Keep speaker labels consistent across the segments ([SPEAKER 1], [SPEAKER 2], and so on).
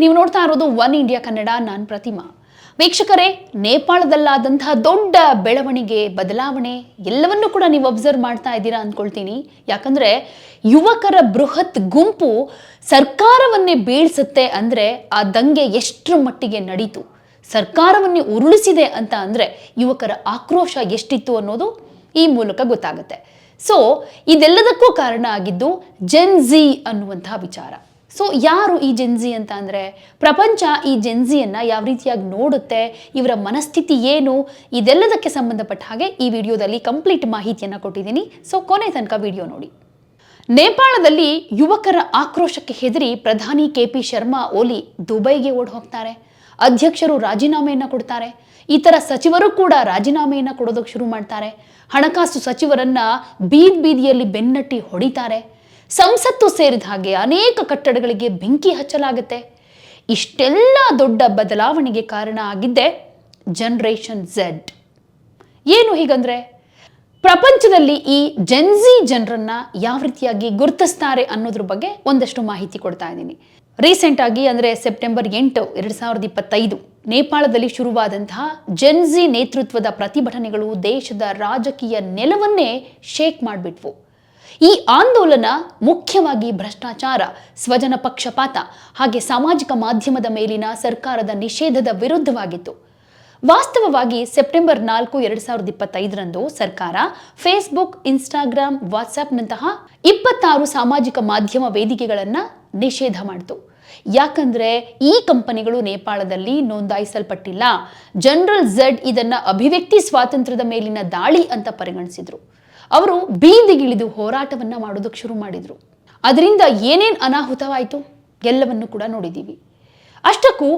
[SPEAKER 1] ನೀವು ನೋಡ್ತಾ ಇರೋದು ಒನ್ ಇಂಡಿಯಾ ಕನ್ನಡ, ನಾನು ಪ್ರತಿಮಾ. ವೀಕ್ಷಕರೇ ನೇಪಾಳದಲ್ಲಾದಂತಹ ದೊಡ್ಡ ಬೆಳವಣಿಗೆ, ಬದಲಾವಣೆ ಎಲ್ಲವನ್ನೂ ಕೂಡ ನೀವು ಅಬ್ಸರ್ವ್ ಮಾಡ್ತಾ ಇದ್ದೀರಾ ಅಂದ್ಕೊಳ್ತೀನಿ. ಯಾಕಂದ್ರೆ ಯುವಕರ ಬೃಹತ್ ಗುಂಪು ಸರ್ಕಾರವನ್ನೇ ಬೀಳ್ಸುತ್ತೆ ಅಂದ್ರೆ ಆ ದಂಗೆ ಎಷ್ಟರ ಮಟ್ಟಿಗೆ ನಡೀತು? ಸರ್ಕಾರವನ್ನೇ ಉರುಳಿಸಿದೆ ಅಂತ ಅಂದ್ರೆ ಯುವಕರ ಆಕ್ರೋಶ ಎಷ್ಟಿತ್ತು ಅನ್ನೋದು ಈ ಮೂಲಕ ಗೊತ್ತಾಗುತ್ತೆ. ಸೊ ಇದೆಲ್ಲದಕ್ಕೂ ಕಾರಣ ಆಗಿದ್ದು ಜೆನ್ಜಿ ಅನ್ನುವಂತಹ ವಿಚಾರ. ಸೊ ಯಾರು ಈ ಜೆನ್ಜಿ ಅಂತ ಅಂದರೆ, ಪ್ರಪಂಚ ಈ ಜೆನ್ಜಿಯನ್ನು ಯಾವ ರೀತಿಯಾಗಿ ನೋಡುತ್ತೆ, ಇವರ ಮನಸ್ಥಿತಿ ಏನು, ಇದೆಲ್ಲದಕ್ಕೆ ಸಂಬಂಧಪಟ್ಟ ಹಾಗೆ ಈ ವಿಡಿಯೋದಲ್ಲಿ ಕಂಪ್ಲೀಟ್ ಮಾಹಿತಿಯನ್ನು ಕೊಟ್ಟಿದ್ದೀನಿ. ಸೊ ಕೊನೆ ತನಕ ವಿಡಿಯೋ ನೋಡಿ. ನೇಪಾಳದಲ್ಲಿ ಯುವಕರ ಆಕ್ರೋಶಕ್ಕೆ ಹೆದರಿ ಪ್ರಧಾನಿ ಕೆ ಪಿ ಶರ್ಮಾ ಓಲಿ ದುಬೈಗೆ ಓಡ್ ಹೋಗ್ತಾರೆ ಅಧ್ಯಕ್ಷರು ರಾಜೀನಾಮೆಯನ್ನು ಕೊಡ್ತಾರೆ. ಇತರ ಸಚಿವರು ಕೂಡ ರಾಜೀನಾಮೆಯನ್ನು ಕೊಡೋದಕ್ಕೆ ಶುರು ಮಾಡ್ತಾರೆ. ಹಣಕಾಸು ಸಚಿವರನ್ನ ಬೀದ್ ಬೀದಿಯಲ್ಲಿ ಬೆನ್ನಟ್ಟಿ ಹೊಡಿತಾರೆ. ಸಂಸತ್ತು ಸೇರಿದ ಹಾಗೆ ಅನೇಕ ಕಟ್ಟಡಗಳಿಗೆ ಬೆಂಕಿ ಹಚ್ಚಲಾಗುತ್ತೆ. ಇಷ್ಟೆಲ್ಲ ದೊಡ್ಡ ಬದಲಾವಣೆಗೆ ಕಾರಣ ಆಗಿದ್ದೆ ಜನರೇಷನ್ ಝೆಡ್ ಏನು ಹೀಗಂದ್ರೆ, ಪ್ರಪಂಚದಲ್ಲಿ ಈ ಜೆನ್ಜಿ ಜನರನ್ನ ಯಾವ ರೀತಿಯಾಗಿ ಗುರುತಿಸ್ತಾರೆ ಅನ್ನೋದ್ರ ಬಗ್ಗೆ ಒಂದಷ್ಟು ಮಾಹಿತಿ ಕೊಡ್ತಾ ಇದ್ದೀನಿ. ರೀಸೆಂಟ್ ಆಗಿ ಅಂದ್ರೆ ಸೆಪ್ಟೆಂಬರ್ ಎಂಟು, ಎರಡ್ ಸಾವಿರದ ಇಪ್ಪತ್ತೈದು, ನೇಪಾಳದಲ್ಲಿ ಶುರುವಾದಂತಹ ಜೆನ್ಜಿ ನೇತೃತ್ವದ ಪ್ರತಿಭಟನೆಗಳು ದೇಶದ ರಾಜಕೀಯ ನೆಲವನ್ನೇ ಶೇಕ್ ಮಾಡಿಬಿಟ್ವು. ಈ ಆಂದೋಲನ ಮುಖ್ಯವಾಗಿ ಭ್ರಷ್ಟಾಚಾರ, ಸ್ವಜನ ಪಕ್ಷಪಾತ ಹಾಗೆ ಸಾಮಾಜಿಕ ಮಾಧ್ಯಮದ ಮೇಲಿನ ಸರ್ಕಾರದ ನಿಷೇಧದ ವಿರುದ್ಧವಾಗಿತ್ತು. ವಾಸ್ತವವಾಗಿ ಸೆಪ್ಟೆಂಬರ್ ನಾಲ್ಕು, ಎರಡ್ ಸಾವಿರದ ಇಪ್ಪತ್ತೈದರಂದು ಸರ್ಕಾರ ಫೇಸ್ಬುಕ್, ಇನ್ಸ್ಟಾಗ್ರಾಮ್, ವಾಟ್ಸ್ಆ್ಯಪ್ನಂತಹ ಇಪ್ಪತ್ತಾರು ಸಾಮಾಜಿಕ ಮಾಧ್ಯಮ ವೇದಿಕೆಗಳನ್ನು ನಿಷೇಧ ಮಾಡಿತು. ಯಾಕಂದ್ರೆ ಈ ಕಂಪನಿಗಳು ನೇಪಾಳದಲ್ಲಿ ನೋಂದಾಯಿಸಲ್ಪಟ್ಟಿಲ್ಲ. ಜನರಲ್ ಝೆಡ್ ಇದನ್ನ ಅಭಿವ್ಯಕ್ತಿ ಸ್ವಾತಂತ್ರ್ಯದ ಮೇಲಿನ ದಾಳಿ ಅಂತ ಪರಿಗಣಿಸಿದ್ರು. ಅವರು ಬೀದಿಗಿಳಿದು ಹೋರಾಟವನ್ನು ಮಾಡೋದಕ್ಕೆ ಶುರು ಮಾಡಿದರು. ಅದರಿಂದ ಏನೇನು ಅನಾಹುತವಾಯಿತು ಎಲ್ಲವನ್ನು ಕೂಡ ನೋಡಿದ್ದೀವಿ ಅಷ್ಟಕ್ಕೂ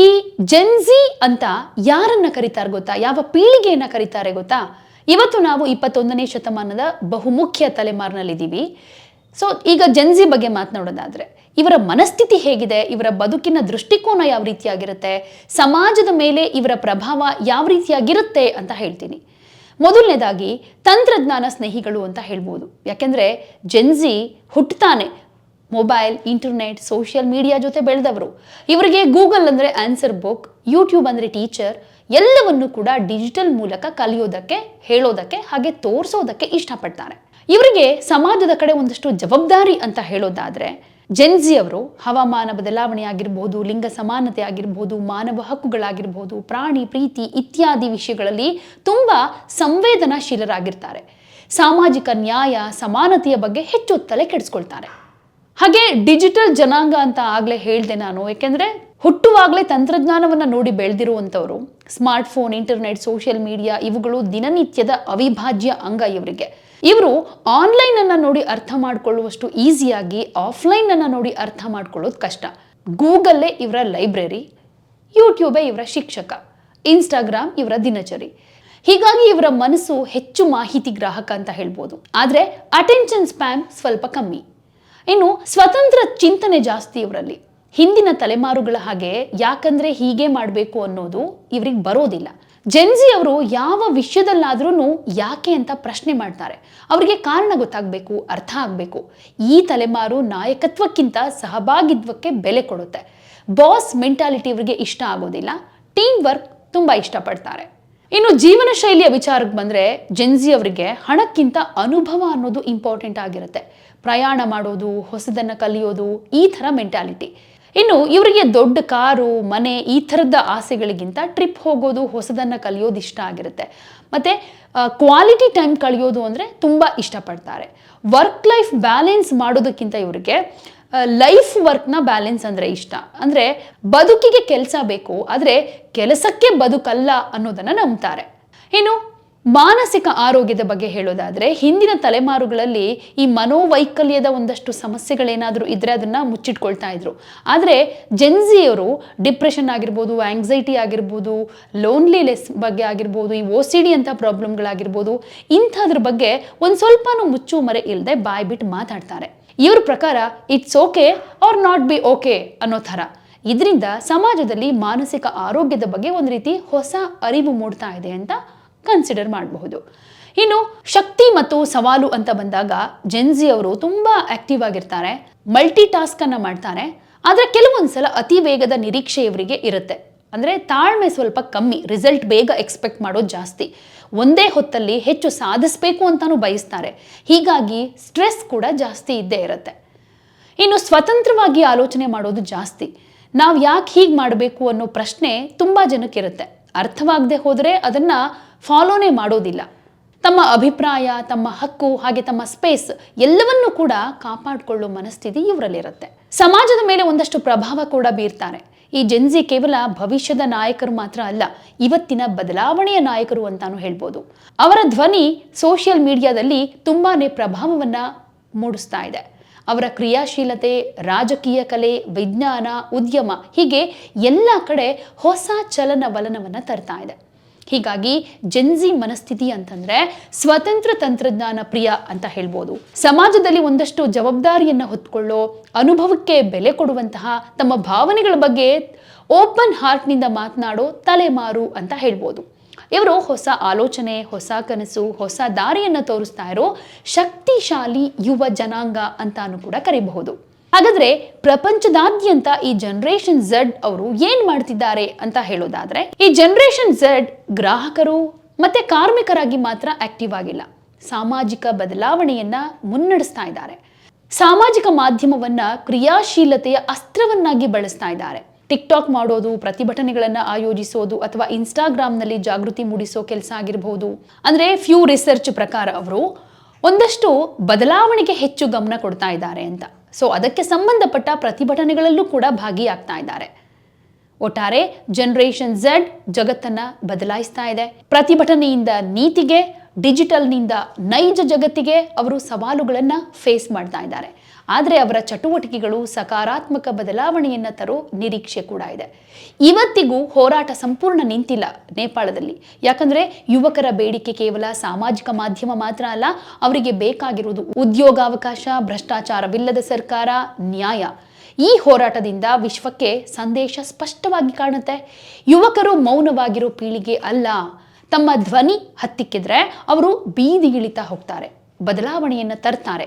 [SPEAKER 1] ಈ ಜೆನ್ಜಿ ಅಂತ ಯಾರನ್ನು ಕರೀತಾರೆ ಗೊತ್ತಾ? ಯಾವ ಪೀಳಿಗೆಯನ್ನು ಕರೀತಾರೆ ಗೊತ್ತಾ? ಇವತ್ತು ನಾವು ಇಪ್ಪತ್ತೊಂದನೇ ಶತಮಾನದ ಬಹುಮುಖ್ಯ ತಲೆಮಾರಿನಲ್ಲಿದ್ದೀವಿ. ಸೊ ಈಗ ಜೆನ್ಜಿ ಬಗ್ಗೆ ಮಾತನಾಡೋದಾದರೆ, ಇವರ ಮನಸ್ಥಿತಿ ಹೇಗಿದೆ? ಇವರ ಬದುಕಿನ ದೃಷ್ಟಿಕೋನ ಯಾವ ರೀತಿಯಾಗಿರುತ್ತೆ? ಸಮಾಜದ ಮೇಲೆ ಇವರ ಪ್ರಭಾವ ಯಾವ ರೀತಿಯಾಗಿರುತ್ತೆ ಅಂತ ಹೇಳ್ತೀನಿ. ಮೊದಲನೇದಾಗಿ ತಂತ್ರಜ್ಞಾನ ಸ್ನೇಹಿಗಳು ಅಂತ ಹೇಳ್ಬೋದು. ಯಾಕೆಂದ್ರೆ ಜೆನ್ಜಿ ಹುಟ್ಟುತ್ತಾನೆ ಮೊಬೈಲ್, ಇಂಟರ್ನೆಟ್, ಸೋಷಿಯಲ್ ಮೀಡಿಯಾ ಜೊತೆ ಬೆಳೆದವರು. ಇವರಿಗೆ ಗೂಗಲ್ ಅಂದರೆ ಆನ್ಸರ್ ಬುಕ್, ಯೂಟ್ಯೂಬ್ ಅಂದರೆ ಟೀಚರ್, ಎಲ್ಲವನ್ನು ಕೂಡ ಡಿಜಿಟಲ್ ಮೂಲಕ ಕಲಿಯೋದಕ್ಕೆ, ಹೇಳೋದಕ್ಕೆ ಹಾಗೆ ತೋರಿಸೋದಕ್ಕೆ ಇಷ್ಟಪಡ್ತಾರೆ. ಇವರಿಗೆ ಸಮಾಜದ ಕಡೆ ಒಂದಷ್ಟು ಜವಾಬ್ದಾರಿ ಅಂತ ಹೇಳೋದಾದ್ರೆ ಜೆನ್ಜಿ ಅವರು ಹವಾಮಾನ ಬದಲಾವಣೆ ಆಗಿರ್ಬೋದು ಲಿಂಗ ಸಮಾನತೆ ಆಗಿರ್ಬೋದು, ಮಾನವ ಹಕ್ಕುಗಳಾಗಿರ್ಬೋದು, ಪ್ರಾಣಿ, ಪ್ರೀತಿ ಇತ್ಯಾದಿ ವಿಷಯಗಳಲ್ಲಿ ತುಂಬ ಸಂವೇದನಾಶೀಲರಾಗಿರ್ತಾರೆ. ಸಾಮಾಜಿಕ ನ್ಯಾಯ, ಸಮಾನತೆಯ ಬಗ್ಗೆ ಹೆಚ್ಚು ತಲೆ ಕೆಡಿಸ್ಕೊಳ್ತಾರೆ. ಹಾಗೆ ಡಿಜಿಟಲ್ ಜನಾಂಗ ಅಂತ ಆಗಲೇ ಹೇಳ್ದೆ ನಾನು ಯಾಕೆಂದ್ರೆ ಹುಟ್ಟುವಾಗಲೇ ತಂತ್ರಜ್ಞಾನವನ್ನ ನೋಡಿ ಬೆಳೆದಿರುವಂಥವ್ರು ಸ್ಮಾರ್ಟ್ಫೋನ್ ಇಂಟರ್ನೆಟ್ ಸೋಷಿಯಲ್ ಮೀಡಿಯಾ ಇವುಗಳು ದಿನನಿತ್ಯದ ಅವಿಭಾಜ್ಯ ಅಂಗ ಇವರಿಗೆ. ಇವರು ಆನ್ಲೈನ್ ಅನ್ನ ನೋಡಿ ಅರ್ಥ ಮಾಡ್ಕೊಳ್ಳುವಷ್ಟು ಈಸಿಯಾಗಿ ಆಫ್ಲೈನ್ ಅನ್ನ ನೋಡಿ ಅರ್ಥ ಮಾಡ್ಕೊಳ್ಳೋದು ಕಷ್ಟ. ಗೂಗಲ್ಲೇ ಇವರ ಲೈಬ್ರರಿ ಯೂಟ್ಯೂಬೇ ಇವರ ಶಿಕ್ಷಕ ಇನ್ಸ್ಟಾಗ್ರಾಮ್ ಇವರ ದಿನಚರಿ. ಹೀಗಾಗಿ ಇವರ ಮನಸ್ಸು ಹೆಚ್ಚು ಮಾಹಿತಿ ಗ್ರಾಹಕ ಅಂತ ಹೇಳ್ಬೋದು. ಆದರೆ ಅಟೆನ್ಷನ್ ಸ್ಪ್ಯಾಮ್ ಸ್ವಲ್ಪ ಕಮ್ಮಿ. ಇನ್ನು ಸ್ವತಂತ್ರ ಚಿಂತನೆ ಜಾಸ್ತಿ ಇವರಲ್ಲಿ. ಹಿಂದಿನ ತಲೆಮಾರುಗಳ ಹಾಗೆ ಯಾಕಂದ್ರೆ ಹೀಗೆ ಮಾಡಬೇಕು ಅನ್ನೋದು ಇವ್ರಿಗೆ ಬರೋದಿಲ್ಲ. ಜೆನ್ಜಿ ಅವರು ಯಾವ ವಿಷಯದಲ್ಲಾದ್ರೂ ಯಾಕೆ ಅಂತ ಪ್ರಶ್ನೆ ಮಾಡ್ತಾರೆ. ಅವರಿಗೆ ಕಾರಣ ಗೊತ್ತಾಗಬೇಕು, ಅರ್ಥ ಆಗಬೇಕು. ಈ ತಲೆಮಾರು ನಾಯಕತ್ವಕ್ಕಿಂತ ಸಹಭಾಗಿತ್ವಕ್ಕೆ ಬೆಲೆ ಕೊಡುತ್ತೆ. ಬಾಸ್ ಮೆಂಟಾಲಿಟಿ ಇವರಿಗೆ ಇಷ್ಟ ಆಗೋದಿಲ್ಲ. ಟೀಮ್ ವರ್ಕ್ ತುಂಬಾ ಇಷ್ಟಪಡ್ತಾರೆ. ಇನ್ನು ಜೀವನ ಶೈಲಿಯ ವಿಚಾರಕ್ಕೆ ಬಂದ್ರೆ ಜೆನ್ಜಿ ಅವರಿಗೆ ಹಣಕ್ಕಿಂತ ಅನುಭವ ಅನ್ನೋದು ಇಂಪಾರ್ಟೆಂಟ್ ಆಗಿರುತ್ತೆ. ಪ್ರಯಾಣ ಮಾಡೋದು, ಹೊಸದನ್ನ ಕಲಿಯೋದು, ಈ ಥರ ಮೆಂಟಾಲಿಟಿ ಇನ್ನು ಇವರಿಗೆ ದೊಡ್ಡ ಕಾರು, ಮನೆ ಈ ಥರದ ಆಸೆಗಳಿಗಿಂತ ಟ್ರಿಪ್ ಹೋಗೋದು ಹೊಸದನ್ನು ಕಲಿಯೋದು ಇಷ್ಟ ಆಗಿರುತ್ತೆ. ಮತ್ತು ಕ್ವಾಲಿಟಿ ಟೈಮ್ ಕಳೆಯೋದು ಅಂದರೆ ತುಂಬ ಇಷ್ಟಪಡ್ತಾರೆ. ವರ್ಕ್ ಲೈಫ್ ಬ್ಯಾಲೆನ್ಸ್ ಮಾಡೋದಕ್ಕಿಂತ ಇವರಿಗೆ ಲೈಫ್ ವರ್ಕ್ನ ಬ್ಯಾಲೆನ್ಸ್ ಅಂದರೆ ಇಷ್ಟ. ಅಂದರೆ ಬದುಕಿಗೆ ಕೆಲಸ ಬೇಕು, ಆದರೆ ಕೆಲಸಕ್ಕೆ ಬದುಕಲ್ಲ ಅನ್ನೋದನ್ನು ನಂಬ್ತಾರೆ. ಇನ್ನು ಮಾನಸಿಕ ಆರೋಗ್ಯದ ಬಗ್ಗೆ ಹೇಳೋದಾದ್ರೆ ಹಿಂದಿನ ತಲೆಮಾರುಗಳಲ್ಲಿ ಈ ಮನೋವೈಕಲ್ಯದ ಒಂದಷ್ಟು ಸಮಸ್ಯೆಗಳೇನಾದರೂ ಇದ್ರೆ ಅದನ್ನ ಮುಚ್ಚಿಟ್ಕೊಳ್ತಾ ಇದ್ರು. ಆದರೆ ಜೆನ್ಜಿಯವರು ಡಿಪ್ರೆಷನ್ ಆಗಿರ್ಬೋದು ಆಂಗ್ಸೈಟಿ ಆಗಿರ್ಬೋದು ಲೋನ್ಲಿನೆಸ್ ಬಗ್ಗೆ ಆಗಿರ್ಬೋದು, ಈ ಓ ಸಿ ಡಿ ಅಂತ ಪ್ರಾಬ್ಲಮ್ಗಳಾಗಿರ್ಬೋದು ಇಂಥದ್ರ ಬಗ್ಗೆ ಒಂದು ಸ್ವಲ್ಪನೂ ಮುಚ್ಚು ಮರೆ ಇಲ್ಲದೆ ಬಾಯ್ ಬಿಟ್ಟು ಮಾತಾಡ್ತಾರೆ. ಇವ್ರ ಪ್ರಕಾರ it's okay are not be okay ಅನ್ನೋ ಥರ. ಇದರಿಂದ ಸಮಾಜದಲ್ಲಿ ಮಾನಸಿಕ ಆರೋಗ್ಯದ ಬಗ್ಗೆ ಒಂದು ರೀತಿ ಹೊಸ ಅರಿವು ಮೂಡ್ತಾ ಇದೆ ಅಂತ ಕನ್ಸಿಡರ್ ಮಾಡಬಹುದು. ಇನ್ನು ಶಕ್ತಿ ಮತ್ತು ಸವಾಲು ಅಂತ ಬಂದಾಗ ಜೆನ್ಜಿ ಅವರು ತುಂಬಾ ಆಕ್ಟಿವ್ ಆಗಿರ್ತಾರೆ ಮಲ್ಟಿ ಟಾಸ್ಕ್ ಅನ್ನ ಮಾಡ್ತಾರೆ, ಆದರೆ ಕೆಲವೊಂದ್ಸಲ ಅತಿ ವೇಗದ ನಿರೀಕ್ಷೆ ಇವರಿಗೆ ಇರುತ್ತೆ. ಅಂದರೆ ತಾಳ್ಮೆ ಸ್ವಲ್ಪ ಕಮ್ಮಿ ರಿಸಲ್ಟ್ ಬೇಗ ಎಕ್ಸ್ಪೆಕ್ಟ್ ಮಾಡೋದು ಜಾಸ್ತಿ. ಒಂದೇ ಹೊತ್ತಲ್ಲಿ ಹೆಚ್ಚು ಸಾಧಿಸಬೇಕು ಅಂತಾನೂ ಬಯಸ್ತಾರೆ. ಹೀಗಾಗಿ ಸ್ಟ್ರೆಸ್ ಕೂಡ ಜಾಸ್ತಿ ಇದ್ದೇ ಇರುತ್ತೆ. ಇನ್ನು ಸ್ವತಂತ್ರವಾಗಿ ಆಲೋಚನೆ ಮಾಡೋದು ಜಾಸ್ತಿ. ನಾವು ಯಾಕೆ ಹೀಗೆ ಮಾಡಬೇಕು ಅನ್ನೋ ಪ್ರಶ್ನೆ ತುಂಬ ಜನಕ್ಕಿರುತ್ತೆ. ಅರ್ಥವಾಗದೆ ಹೋದರೆ ಅದನ್ನು ಫಾಲೋನೇ ಮಾಡೋದಿಲ್ಲ. ತಮ್ಮ ಅಭಿಪ್ರಾಯ, ತಮ್ಮ ಹಕ್ಕು, ಹಾಗೆ ತಮ್ಮ ಸ್ಪೇಸ್ ಎಲ್ಲವನ್ನೂ ಕೂಡ ಕಾಪಾಡಿಕೊಳ್ಳೋ ಮನಸ್ಥಿತಿ ಇವರಲ್ಲಿರುತ್ತೆ. ಸಮಾಜದ ಮೇಲೆ ಒಂದಷ್ಟು ಪ್ರಭಾವ ಕೂಡ ಬೀರ್ತಾರೆ. ಈ ಜೆನ್ಜಿ ಕೇವಲ ಭವಿಷ್ಯದ ನಾಯಕರು ಮಾತ್ರ ಅಲ್ಲ, ಇವತ್ತಿನ ಬದಲಾವಣೆಯ ನಾಯಕರು ಅಂತಾನು ಹೇಳ್ಬೋದು. ಅವರ ಧ್ವನಿ ಸೋಷಿಯಲ್ ಮೀಡಿಯಾದಲ್ಲಿ ತುಂಬಾನೇ ಪ್ರಭಾವವನ್ನ ಮೂಡಿಸ್ತಾ ಇದೆ. ಅವರ ಕ್ರಿಯಾಶೀಲತೆ, ರಾಜಕೀಯ ಕಲೆ, ವಿಜ್ಞಾನ, ಉದ್ಯಮ ಹೀಗೆ ಎಲ್ಲ ಕಡೆ ಹೊಸ ಚಲನವಲನವನ್ನು ತರ್ತಾ ಇದೆ. ಹೀಗಾಗಿ ಜೆನ್ಜಿ ಮನಸ್ಥಿತಿ ಅಂತಂದ್ರೆ ಸ್ವತಂತ್ರ ತಂತ್ರಜ್ಞಾನ ಪ್ರಿಯ ಅಂತ ಹೇಳ್ಬೋದು. ಸಮಾಜದಲ್ಲಿ ಒಂದಷ್ಟು ಜವಾಬ್ದಾರಿಯನ್ನು ಹೊತ್ಕೊಳ್ಳೋ, ಅನುಭವಕ್ಕೆ ಬೆಲೆ ಕೊಡುವಂತಹ, ತಮ್ಮ ಭಾವನೆಗಳ ಬಗ್ಗೆ ಓಪನ್ ಹಾರ್ಟ್ನಿಂದ ಮಾತನಾಡೋ ತಲೆಮಾರು ಅಂತ ಹೇಳ್ಬೋದು. ಇವರು ಹೊಸ ಆಲೋಚನೆ, ಹೊಸ ಕನಸು, ಹೊಸ ದಾರಿಯನ್ನು ತೋರಿಸ್ತಾ ಇರೋ ಶಕ್ತಿಶಾಲಿ ಯುವ ಜನಾಂಗ ಅಂತಾನು ಕೂಡ ಕರಿಬಹುದು. ಹಾಗಾದ್ರೆ ಪ್ರಪಂಚದಾದ್ಯಂತ ಈ ಜನರೇಷನ್ ಝಡ್ ಅವರು ಏನ್ ಮಾಡ್ತಿದ್ದಾರೆ ಅಂತ ಹೇಳೋದಾದ್ರೆ, ಈ ಜನರೇಷನ್ ಝಡ್ ಗ್ರಾಹಕರು ಮತ್ತೆ ಕಾರ್ಮಿಕರಾಗಿ ಮಾತ್ರ ಆಕ್ಟಿವ್ ಆಗಿಲ್ಲ. ಸಾಮಾಜಿಕ ಬದಲಾವಣೆಯನ್ನ ಮುನ್ನಡೆಸ್ತಾ ಇದ್ದಾರೆ. ಸಾಮಾಜಿಕ ಮಾಧ್ಯಮವನ್ನ ಕ್ರಿಯಾಶೀಲತೆಯ ಅಸ್ತ್ರವನ್ನಾಗಿ ಬಳಸ್ತಾ ಇದ್ದಾರೆ. ಟಿಕ್ಟಾಕ್ ಮಾಡೋದು, ಪ್ರತಿಭಟನೆಗಳನ್ನ ಆಯೋಜಿಸೋದು ಅಥವಾ ಇನ್ಸ್ಟಾಗ್ರಾಮ್ನಲ್ಲಿ ಜಾಗೃತಿ ಮೂಡಿಸೋ ಕೆಲಸ ಆಗಿರಬಹುದು. ಅಂದ್ರೆ ಫ್ಯೂ ರಿಸರ್ಚ್ ಪ್ರಕಾರ ಅವರು ಒಂದಷ್ಟು ಬದಲಾವಣೆಗೆ ಹೆಚ್ಚು ಗಮನ ಕೊಡ್ತಾ ಇದ್ದಾರೆ ಅಂತ. ಸೊ ಅದಕ್ಕೆ ಸಂಬಂಧಪಟ್ಟ ಪ್ರತಿಭಟನೆಗಳಲ್ಲೂ ಕೂಡ ಭಾಗಿಯಾಗ್ತಾ ಇದ್ದಾರೆ. ಒಟ್ಟಾರೆ ಜನರೇಷನ್ ಝೆಡ್ ಜಗತ್ತನ್ನ ಬದಲಾಯಿಸ್ತಾ ಇದೆ. ಪ್ರತಿಭಟನೆಯಿಂದ ನೀತಿಗೆ ಡಿಜಿಟಲ್ನಿಂದ ನೈಜ ಜಗತ್ತಿಗೆ ಅವರು ಸವಾಲುಗಳನ್ನು ಫೇಸ್ ಮಾಡ್ತಾ ಇದ್ದಾರೆ. ಆದರೆ ಅವರ ಚಟುವಟಿಕೆಗಳು ಸಕಾರಾತ್ಮಕ ಬದಲಾವಣೆಯನ್ನು ತರೋ ನಿರೀಕ್ಷೆ ಕೂಡ ಇದೆ. ಇವತ್ತಿಗೂ ಹೋರಾಟ ಸಂಪೂರ್ಣ ನಿಂತಿಲ್ಲ ನೇಪಾಳದಲ್ಲಿ. ಯಾಕಂದರೆ ಯುವಕರ ಬೇಡಿಕೆ ಕೇವಲ ಸಾಮಾಜಿಕ ಮಾಧ್ಯಮ ಮಾತ್ರ ಅಲ್ಲ, ಅವರಿಗೆ ಬೇಕಾಗಿರುವುದು ಉದ್ಯೋಗಾವಕಾಶ, ಭ್ರಷ್ಟಾಚಾರವಿಲ್ಲದ ಸರ್ಕಾರ, ನ್ಯಾಯ. ಈ ಹೋರಾಟದಿಂದ ವಿಶ್ವಕ್ಕೆ ಸಂದೇಶ ಸ್ಪಷ್ಟವಾಗಿ ಕಾಣುತ್ತೆ. ಯುವಕರು ಮೌನವಾಗಿರೋ ಪೀಳಿಗೆ ಅಲ್ಲ ತಮ್ಮ ಧ್ವನಿ ಹತ್ತಿಕ್ಕಿದ್ರೆ ಅವರು ಬೀದಿಗಿಳಿತಾ ಹೋಗ್ತಾರೆ, ಬದಲಾವಣೆಯನ್ನು ತರ್ತಾರೆ.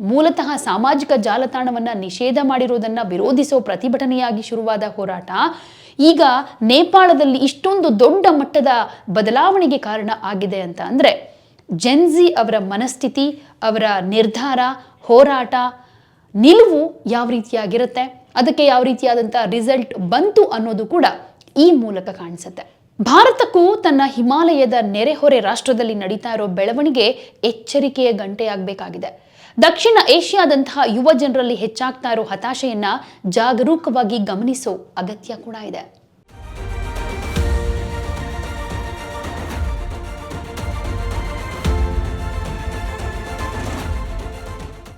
[SPEAKER 1] ಮೂಲತಃ ಸಾಮಾಜಿಕ ಜಾಲತಾಣವನ್ನು ನಿಷೇಧ ಮಾಡಿರುವುದನ್ನು ವಿರೋಧಿಸೋ ಪ್ರತಿಭಟನೆಯಾಗಿ ಶುರುವಾದ ಹೋರಾಟ ಈಗ ನೇಪಾಳದಲ್ಲಿ ಇಷ್ಟೊಂದು ದೊಡ್ಡ ಮಟ್ಟದ ಬದಲಾವಣೆಗೆ ಕಾರಣ ಆಗಿದೆ ಅಂತ ಅಂದರೆ ಜೆನ್ಜಿ ಅವರ ಮನಸ್ಥಿತಿ, ಅವರ ನಿರ್ಧಾರ, ಹೋರಾಟ, ನಿಲುವು ಯಾವ ರೀತಿಯಾಗಿರುತ್ತೆ, ಅದಕ್ಕೆ ಯಾವ ರೀತಿಯಾದಂಥ ರಿಸಲ್ಟ್ ಬಂತು ಅನ್ನೋದು ಕೂಡ ಈ ಮೂಲಕ ಕಾಣಿಸುತ್ತೆ. ಭಾರತಕ್ಕೂ ತನ್ನ ಹಿಮಾಲಯದ ನೆರೆಹೊರೆ ರಾಷ್ಟ್ರದಲ್ಲಿ ನಡೀತಾ ಇರೋ ಬೆಳವಣಿಗೆ ಎಚ್ಚರಿಕೆಯ ಗಂಟೆಯಾಗಬೇಕಾಗಿದೆ. ದಕ್ಷಿಣ ಏಷ್ಯಾದಂತಹ ಯುವ ಜನರಲ್ಲಿ ಹೆಚ್ಚಾಗ್ತಾ ಇರೋ ಹತಾಶೆಯನ್ನ ಜಾಗರೂಕವಾಗಿ ಗಮನಿಸೋ ಅಗತ್ಯ ಕೂಡ ಇದೆ.